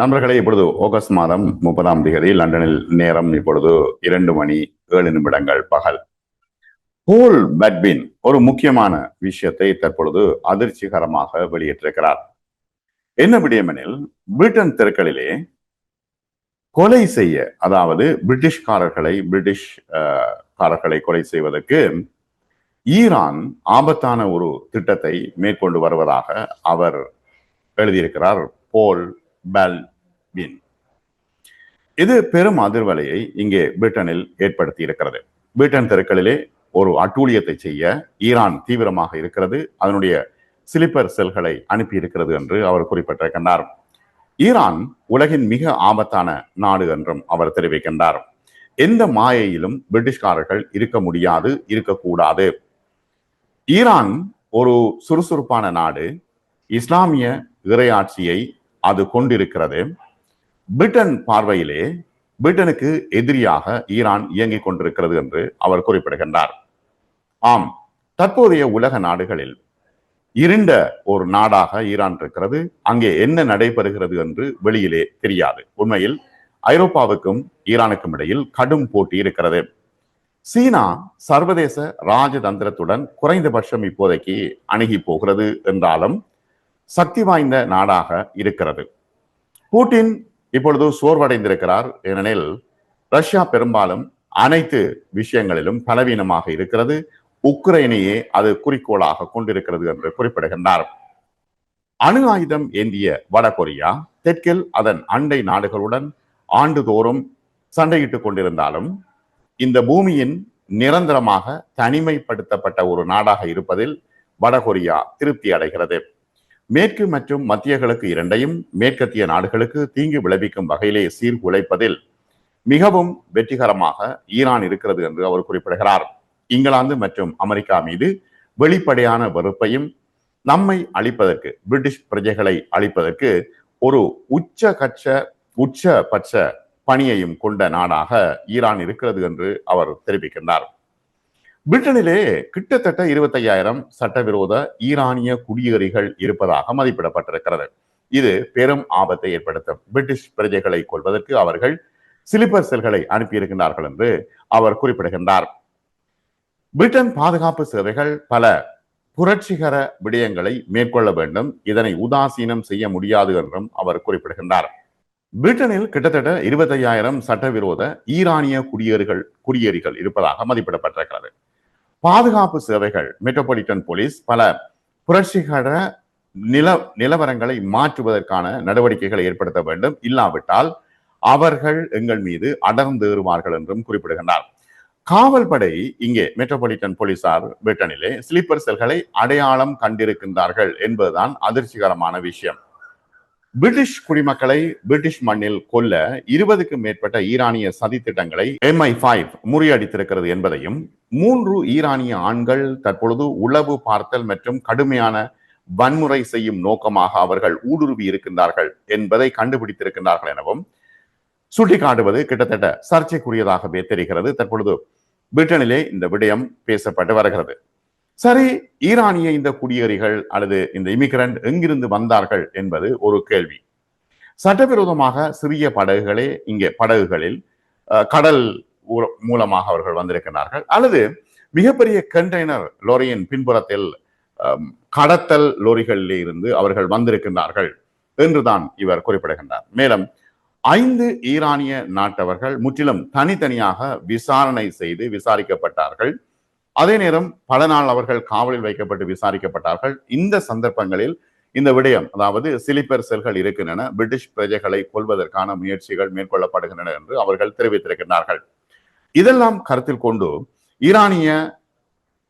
நண்பர்களே இப்பொழுது ஆகஸ்ட் மாதம் முப்பதாம் தேதி லண்டனில் நேரம் இப்பொழுது இரண்டு மணி ஏழு நிமிடங்கள் பகல். போல் பட்பின் ஒரு முக்கியமான விஷயத்தை தற்பொழுது அதிர்ச்சிகரமாக வெளியிட்டிருக்கிறார். என்ன விடயமெனில் பிரிட்டன் தெருக்களிலே கொலை செய்ய அதாவது பிரிட்டிஷ்காரர்களை பிரிட்டிஷ் காரர்களை கொலை செய்வதற்கு ஈரான் ஆபத்தான ஒரு திட்டத்தை மேற்கொண்டு வருவதாக அவர் எழுதியிருக்கிறார் போல் வீண் இது பெரும் அதிர்வலையை இங்கே பிரிட்டனில் ஏற்படுத்தி இருக்கிறது பிரிட்டன் தெருக்களிலே ஒரு அட்டூழியத்தை செய்ய ஈரான் தீவிரமாக இருக்கிறது. அதனுடைய சிலிப்பர் செல்களை அனுப்பி இருக்கிறது என்று அவர் குறிப்பிட்டிருக்கின்றார் ஈரான் உலகின் மிக ஆபத்தான நாடு என்றும் அவர் தெரிவிக்கின்றார். எந்த மாயையிலும் பிரிட்டிஷ்காரர்கள் இருக்க முடியாது இருக்கக்கூடாது ஈரான் ஒரு சுறுசுறுப்பான நாடு. இஸ்லாமிய இறையாட்சியை அது கொண்டிருக்கிறது. பிரிட்டன் பார்வையிலே பிரிட்டனுக்கு எதிரியாக ஈரான் இயங்கிக் கொண்டிருக்கிறது என்று அவர் குறிப்பிடுகின்றார். ஆம் தற்போதைய உலக நாடுகளில் இருண்ட ஒரு நாடாக ஈரான் இருக்கிறது. அங்கே என்ன நடைபெறுகிறது என்று வெளியிலே தெரியாது. உண்மையில் ஐரோப்பாவுக்கும் ஈரானுக்கும் இடையில் கடும் போட்டி இருக்கிறது. சீனா சர்வதேச ராஜதந்திரத்துடன் குறைந்தபட்சம் இப்போதைக்கு அணுகி போகிறது என்றாலும் சக்தி வாய்ந்த நாடாக இருக்கிறது. பூட்டின் இப்பொழுது சோர்வடைந்திருக்கிறார். ஏனெனில் ரஷ்யா பெரும்பாலும் அனைத்து விஷயங்களிலும் பலவீனமாக இருக்கிறது. உக்ரைனையே அது குறிக்கோளாக கொண்டிருக்கிறது என்று குறிப்பிடுகின்றார். அணு ஆயுதம் ஏந்திய வடகொரியா தெற்கில் அதன் அண்டை நாடுகளுடன் ஆண்டுதோறும் சண்டையிட்டுக் கொண்டிருந்தாலும் இந்த பூமியின் நிரந்தரமாக தனிமைப்படுத்தப்பட்ட ஒரு நாடாக இருப்பதில் வடகொரியா திருப்தி அடைகிறது. மேற்கு மற்றும் மத்திய கிழக்கு இரண்டையும் மேற்கத்திய நாடுகளுக்கு தீங்கு விளைவிக்கும் வகையிலே சீர்குலைப்பதில் மிகவும் வெற்றிகரமாக ஈரான் இருக்கிறது என்று அவர் குறிப்பிடுகிறார். இங்கிலாந்து மற்றும் அமெரிக்கா மீது வெளிப்படையான வெறுப்பையும் நம்மை அழிப்பதற்கு பிரிட்டிஷ் பிரஜைகளை அழிப்பதற்கு ஒரு உச்சகட்ச உச்சபட்ச பணியையும் கொண்ட நாடாக ஈரான் இருக்கிறது என்று அவர் தெரிவிக்கின்றார். பிரிட்டனிலே கிட்டத்தட்ட இருபத்தையாயிரம் சட்டவிரோத ஈரானிய குடியேறிகள் இருப்பதாக மதிப்பிடப்பட்டிருக்கிறது. இது பெரும் ஆபத்தை ஏற்படுத்தும். பிரிட்டிஷ் பிரஜைகளை கொள்வதற்கு அவர்கள் சிலிப்பர் செல்களை அனுப்பியிருக்கின்றார்கள் என்று அவர் குறிப்பிடுகின்றார். பிரிட்டன் பாதுகாப்பு சேவைகள் பல புரட்சிகர விடயங்களை மேற்கொள்ள வேண்டும். இதனை உதாசீனம் செய்ய முடியாது என்றும் அவர் குறிப்பிடுகின்றார். பிரிட்டனில் கிட்டத்தட்ட இருபத்தையாயிரம் சட்டவிரோத ஈரானிய குடியேறிகள் குடியேறிகள் இருப்பதாக மதிப்பிடப்பட்டிருக்கிறது. பாதுகாப்பு சேவைகள் மெட்ரோபாலிட்டன் போலீஸ் பல புரட்சிகர நில நிலவரங்களை மாற்றுவதற்கான நடவடிக்கைகளை ஏற்படுத்த வேண்டும். இல்லாவிட்டால் அவர்கள் எங்கள் மீது அடர்ந்தேறுவார்கள் என்றும் குறிப்பிடுகின்றார். காவல்படை இங்கே மெட்ரோபாலிட்டன் போலீசார் பிரிட்டனிலே ஸ்லீப்பர் செல்களை அடையாளம் கண்டிருக்கின்றார்கள் என்பதுதான் அதிர்ச்சிகரமான விஷயம். பிரிட்டிஷ் குடிமக்களை பிரிட்டிஷ் மண்ணில் கொல்ல இருபதுக்கும் மேற்பட்ட ஈரானிய சதி திட்டங்களை எம்ஐ ஃபைவ் முறியடித்திருக்கிறது என்பதையும் மூன்று ஈரானிய ஆண்கள் தற்பொழுது உளவு பார்த்தல் மற்றும் கடுமையான வன்முறை செய்யும் நோக்கமாக அவர்கள் ஊடுருவி இருக்கின்றார்கள் என்பதை கண்டுபிடித்திருக்கின்றார்கள் எனவும் சுட்டிக்காட்டுவது கிட்டத்தட்ட சர்ச்சைக்குரியதாகவே தெரிகிறது. தற்பொழுது பிரிட்டனிலே இந்த விடயம் பேசப்பட்டு வருகிறது. சரி ஈரானிய இந்த குடியேறிகள் அல்லது இந்த இமிகிரண்ட் எங்கிருந்து வந்தார்கள் என்பது ஒரு கேள்வி. சட்டவிரோதமாக சிறிய படகுகளே இங்கே படகுகளில் கடல் மூலமாக அவர்கள் வந்திருக்கிறார்கள். அல்லது மிகப்பெரிய கண்டெய்னர் லோரியின் பின்புறத்தில் கடத்தல் லோரிகளில் இருந்து அவர்கள் வந்திருக்கின்றார்கள் என்றுதான் இவர் குறிப்பிடுகின்றார். மேலும் ஐந்து ஈரானிய நாட்டவர்கள் முற்றிலும் தனித்தனியாக விசாரணை செய்து விசாரிக்கப்பட்டார்கள். அதே நேரம் பல நாள் அவர்கள் காவலில் வைக்கப்பட்டு விசாரிக்கப்பட்டார்கள். இந்த சந்தர்ப்பங்களில் இந்த விடயம் அதாவது சிலிப்பர் செல்கள் இருக்கின்றன பிரிட்டிஷ் பிரஜைகளை கொள்வதற்கான முயற்சிகள் மேற்கொள்ளப்படுகின்றன என்று அவர்கள் தெரிவித்திருக்கிறார்கள் இதெல்லாம் கருத்தில் கொண்டு ஈரானிய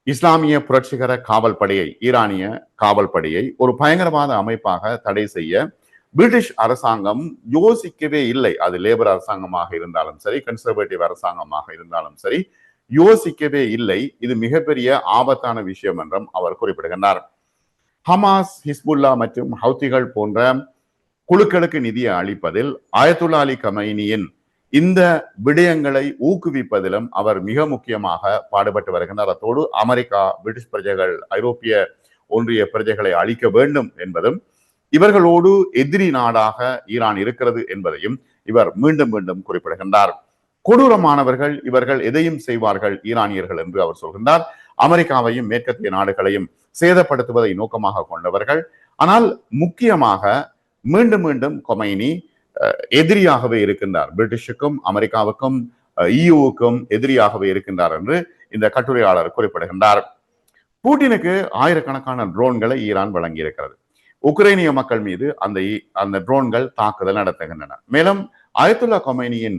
இஸ்லாமிய புரட்சிகர காவல் படையை ஈரானிய காவல் படையை ஒரு பயங்கரவாத அமைப்பாக தடை செய்ய பிரிட்டிஷ் அரசாங்கம் யோசிக்கவே இல்லை. அது லேபர் அரசாங்கமாக இருந்தாலும் சரி கன்சர்வேட்டிவ் அரசாங்கமாக இருந்தாலும் சரி யோசிக்கவே இல்லை. இது மிகப்பெரிய ஆபத்தான விஷயம் என்றும் அவர் குறிப்பிடுகின்றார். ஹமாஸ் ஹிஸ்புல்லா மற்றும் ஹவுத்திகள் போன்ற குழுக்களுக்கு நிதியை அளிப்பதில் ஆயத்துல்லா அலி கமைனியின் இந்த விடயங்களை ஊக்குவிப்பதிலும் அவர் மிக முக்கியமாக பாடுபட்டு வருகின்றார். அத்தோடு அமெரிக்கா பிரிட்டிஷ் பிரஜைகள் ஐரோப்பிய ஒன்றிய பிரஜைகளை அழிக்க வேண்டும் என்பதும் இவர்களோடு எதிரி நாடாக ஈரான் இருக்கிறது என்பதையும் இவர் மீண்டும் மீண்டும் குறிப்பிடுகின்றார். கொடூரமானவர்கள் இவர்கள் எதையும் செய்வார்கள் ஈரானியர்கள் என்று அவர் சொல்கின்றார். அமெரிக்காவையும் மேற்கத்திய நாடுகளையும் சேதப்படுத்துவதை நோக்கமாக கொண்டவர்கள். ஆனால் முக்கியமாக மீண்டும் மீண்டும் கொமைனி எதிரியாகவே இருக்கின்றார். பிரிட்டிஷுக்கும் அமெரிக்காவுக்கும் இயுவுக்கும் எதிரியாகவே இருக்கின்றார் என்று இந்த கட்டுரையாளர் குறிப்பிடுகின்றார். பூட்டினுக்கு ஆயிரக்கணக்கான ட்ரோன்களை ஈரான் வழங்கியிருக்கிறது. உக்ரைனிய மக்கள் மீது அந்த அந்த ட்ரோன்கள் தாக்குதல் நடத்துகின்றன. மேலும் அயத்துல்லா கொமைனியின்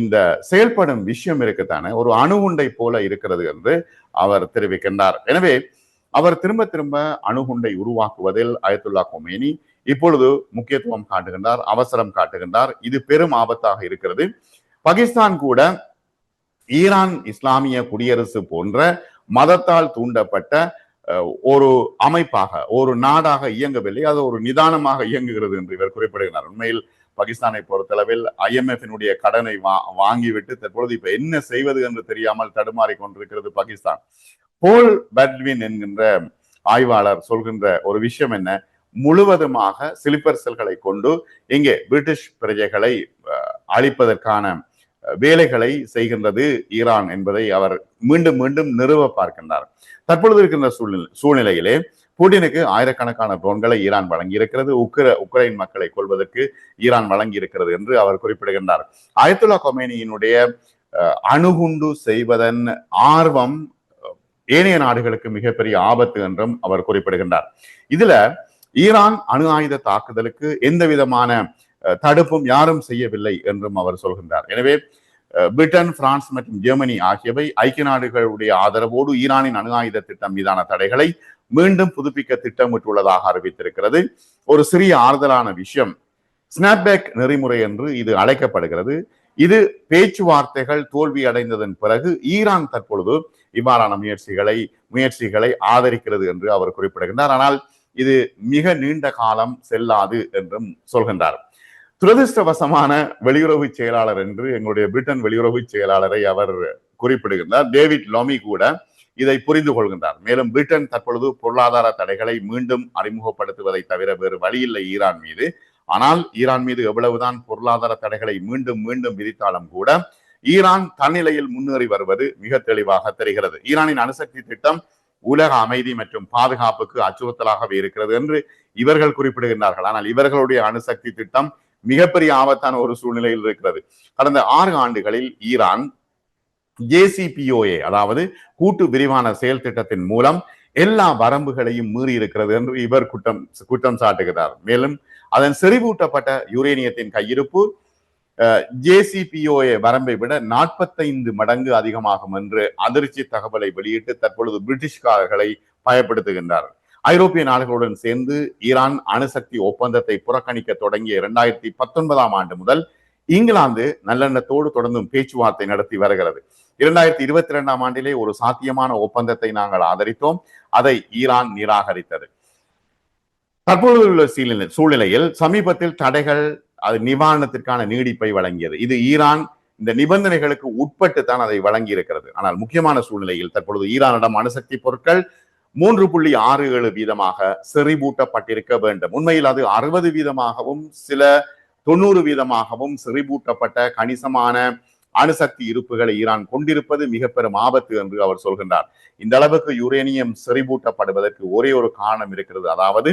இந்த செயல்படும் விஷயம் இருக்குத்தானே ஒரு அணுகுண்டை போல இருக்கிறது என்று அவர் தெரிவிக்கின்றார். எனவே அவர் திரும்ப திரும்ப அணுகுண்டை உருவாக்குவதில் அயத்துல்லா கொமேனி இப்பொழுது முக்கியத்துவம் காட்டுகின்றார் அவசரம் காட்டுகின்றார். இது பெரும் ஆபத்தாக இருக்கிறது. பாகிஸ்தான் கூட ஈரான் இஸ்லாமிய குடியரசு போன்ற மதத்தால் தூண்டப்பட்ட ஒரு அமைப்பாக ஒரு நாடாக இயங்கவில்லை. அது ஒரு நிதானமாக இயங்குகிறது என்று இவர் குறிப்பிடுகிறார் உண்மையில் பாகிஸ்தானை பொறுத்தளவில் ஐஎம்எஃபினுடைய கடனை வா வாங்கிவிட்டு தற்பொழுது இப்ப என்ன செய்வது என்று தெரியாமல் தடுமாறி கொண்டிருக்கிறது பாகிஸ்தான். போல் பட்வின் என்கின்ற ஆய்வாளர் சொல்கின்ற ஒரு விஷயம் என்ன? முழுவதுமாக சிலிப்பர் செல்களை கொண்டு இங்கே பிரிட்டிஷ் பிரஜைகளை அழிப்பதற்கான வேலைகளை செய்கின்றது ஈரான் என்பதை அவர் மீண்டும் மீண்டும் நிறுவ பார்க்கின்றார். தற்பொழுது இருக்கின்ற சூழ்நிலை சூழ்நிலையிலே புடினுக்கு ஆயிரக்கணக்கான ட்ரோன்களை ஈரான் வழங்கி இருக்கிறது உக்ர உக்ரைன் மக்களை கொள்வதற்கு ஈரான் வழங்கி இருக்கிறது என்று அவர் குறிப்பிடுகின்றார். அயத்துல்லா கொமேனியினுடைய அணுகுண்டு செய்வதன் ஆர்வம் ஏனைய நாடுகளுக்கு மிகப்பெரிய ஆபத்து என்றும் அவர் குறிப்பிடுகின்றார். இதுல ஈரான் அணு ஆயுத தாக்குதலுக்கு எந்த விதமான தடுப்பும் யாரும் செய்யவில்லை என்றும் அவர் சொல்கின்றார். எனவே பிரிட்டன் பிரான்ஸ் மற்றும் ஜெர்மனி ஆகியவை ஐக்கிய நாடுகளுடைய ஆதரவோடு ஈரானின் அணு ஆயுத திட்டம் மீதான தடைகளை மீண்டும் புதுப்பிக்க திட்டமிட்டுள்ளதாக அறிவித்திருக்கிறது. ஒரு சிறிய ஆறுதலான விஷயம். ஸ்னாப்பேக் நெறிமுறை என்று இது அழைக்கப்படுகிறது. இது பேச்சுவார்த்தைகள் தோல்வி அடைந்ததன் பிறகு ஈரான் தற்பொழுது இவ்வாறான முயற்சிகளை முயற்சிகளை ஆதரிக்கிறது என்று அவர் குறிப்பிடுகின்றார். ஆனால் இது மிக நீண்ட காலம் செல்லாது என்றும் சொல்கின்றார். துரதிருஷ்டவசமான வெளியுறவு செயலாளர் என்று எங்களுடைய பிரிட்டன் வெளியுறவு செயலாளரை அவர் குறிப்பிடுகின்றார். டேவிட் லோமி கூட இதை புரிந்து கொள்கின்றார். மேலும் பிரிட்டன் தற்பொழுது பொருளாதார தடைகளை மீண்டும் அறிமுகப்படுத்துவதை தவிர வேறு வழியில்லை ஈரான் மீது. ஆனால் ஈரான் மீது எவ்வளவுதான் பொருளாதார தடைகளை மீண்டும் மீண்டும் விதித்தாலும் கூட ஈரான் தன்னிலையில் முன்னேறி வருவது மிக தெளிவாக தெரிகிறது. ஈரானின் அணுசக்தி திட்டம் உலக அமைதி மற்றும் பாதுகாப்புக்கு அச்சுறுத்தலாகவே இருக்கிறது என்று இவர்கள் குறிப்பிடுகின்றார்கள். ஆனால் இவர்களுடைய அணுசக்தி திட்டம் மிகப்பெரிய ஆபத்தான ஒரு சூழ்நிலையில் இருக்கிறது. கடந்த ஆறு ஆண்டுகளில் ஈரான் ஜேசிபிஓஏ அதாவது கூட்டு விரிவான செயல் திட்டத்தின் மூலம் எல்லா வரம்புகளையும் மீறி இருக்கிறது என்று இவர் குற்றம் குற்றம் சாட்டுகிறார். மேலும் அதன் செறிவூட்டப்பட்ட யுரேனியத்தின் கையிருப்பு ஜேசிபிஓஏ வரம்பை விட நாற்பத்தைந்து மடங்கு அதிகமாகும் என்று அதிர்ச்சி தகவலை வெளியிட்டு தற்பொழுது பிரிட்டிஷ்காரர்களை பயப்படுத்துகின்றார். ஐரோப்பிய நாடுகளுடன் சேர்ந்து ஈரான் அணுசக்தி ஒப்பந்தத்தை புறக்கணிக்க தொடங்கிய இரண்டாயிரத்தி பத்தொன்பதாம் ஆண்டு முதல் இங்கிலாந்து நல்லெண்ணத்தோடு தொடர்ந்தும் பேச்சுவார்த்தை நடத்தி வருகிறது. இரண்டாயிரத்தி இருபத்தி இரண்டாம் ஆண்டிலே ஒரு சாத்தியமான ஒப்பந்தத்தை நாங்கள் ஆதரித்தோம். அதை ஈரான் நிராகரித்தது. தற்போது உள்ள சூழ்நிலையில் சமீபத்தில் தடைகள் அது நிவாரணத்திற்கான நீடிப்பை வழங்கியது. இது ஈரான் இந்த நிபந்தனைகளுக்கு உட்பட்டு தான் அதை வழங்கி இருக்கிறது ஆனால் முக்கியமான சூழ்நிலையில் தற்பொழுது ஈரானிடம் அணுசக்தி பொருட்கள் மூன்று புள்ளி ஆறு ஏழு வீதமாக செறிவூட்டப்பட்டிருக்க வேண்டும். உண்மையில் அது அறுபது வீதமாகவும் சில தொண்ணூறு வீதமாகவும் செறிவூட்டப்பட்ட கணிசமான அணுசக்தி இருப்புகளை ஈரான் கொண்டிருப்பது மிக பெரும் ஆபத்து என்று அவர் சொல்கின்றார். இந்த அளவுக்கு யுரேனியம் செறிவூட்டப்படுவதற்கு ஒரே ஒரு காரணம் இருக்கிறது. அதாவது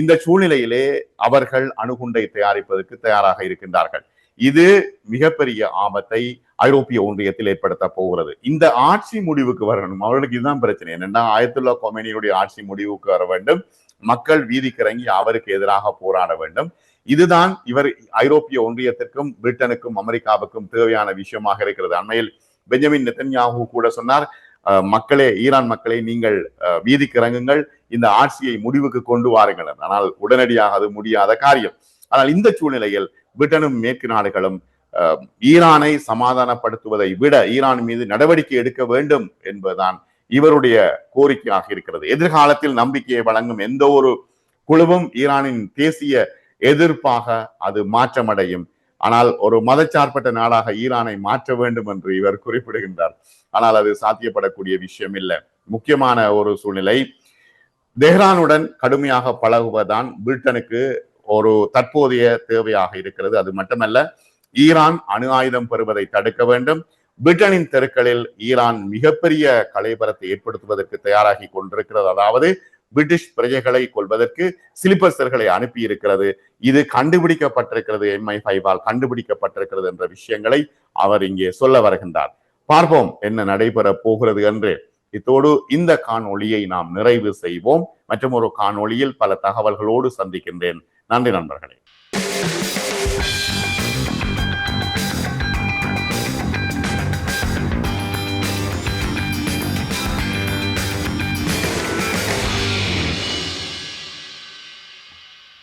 இந்த சூழ்நிலையிலே அவர்கள் அணுகுண்டை தயாரிப்பதற்கு தயாராக இருக்கின்றார்கள். இது மிகப்பெரிய ஆபத்தை ஐரோப்பிய ஒன்றியத்தில் ஏற்படுத்த போகிறது. இந்த ஆட்சி முடிவுக்கு வரணும். அவர்களுக்கு இதுதான் பிரச்சனை. என்னன்னா ஆயத்துல்லா கொமேனியுடைய ஆட்சி முடிவுக்கு வர வேண்டும். மக்கள் வீதிக்கு இறங்கி அவருக்கு எதிராக போராட வேண்டும். இதுதான் இவர் ஐரோப்பிய ஒன்றியத்திற்கும் பிரிட்டனுக்கும் அமெரிக்காவுக்கும் தேவையான விஷயமாக இருக்கிறது. அண்மையில் பெஞ்சமின் நெத்தன்யாகு கூட சொன்னார் மக்களே ஈரான் மக்களை நீங்கள் வீதிக்கு இறங்குங்கள் இந்த ஆட்சியை முடிவுக்கு கொண்டு வாருங்கள். ஆனால் உடனடியாக அது முடியாத காரியம். ஆனால் இந்த சூழ்நிலையில் பிரிட்டனும் மேற்கு நாடுகளும் ஈரானை சமாதானப்படுத்துவதை விட ஈரான் மீது நடவடிக்கை எடுக்க வேண்டும் என்பதுதான் இவருடைய கோரிக்கையாக இருக்கிறது. எதிர்காலத்தில் நம்பிக்கையை வழங்கும் எந்த ஒரு குழுவும் ஈரானின் தேசிய எதிர்ப்பாக அது மாற்றமடையும். ஆனால் ஒரு மதச்சார்பற்ற நாடாக ஈரானை மாற்ற வேண்டும் என்று இவர் குறிப்பிடுகின்றார். ஆனால் அது சாத்தியப்படக்கூடிய விஷயம் இல்லை. முக்கியமான ஒரு சூழ்நிலை தெஹ்ரானுடன் கடுமையாக பழகுவதுதான் பிரிட்டனுக்கு ஒரு தற்போதைய தேவையாக இருக்கிறது. அது மட்டுமல்ல ஈரான் அணு ஆயுதம் பெறுவதை தடுக்க வேண்டும். பிரிட்டனின் தெருக்களில் ஈரான் மிகப்பெரிய கலைபரத்தை ஏற்படுத்துவதற்கு தயாராகி கொண்டிருக்கிறது. அதாவது பிரிட்டிஷ் பிரஜைகளை கொள்வதற்கு சிலிப்பர்சர்களை அனுப்பி இருக்கிறது இது கண்டுபிடிக்கப்பட்டிருக்கிறது எம்ஐ ஃபைவால் கண்டுபிடிக்கப்பட்டிருக்கிறது என்ற விஷயங்களை அவர் இங்கே சொல்ல வருகின்றார். பார்ப்போம் என்ன நடைபெற போகிறது என்று. இத்தோடு இந்த காணொளியை நாம் நிறைவு செய்வோம். மற்றும் ஒரு காணொளியில் பல தகவல்களோடு சந்திக்கின்றேன். நன்றி நண்பர்களே.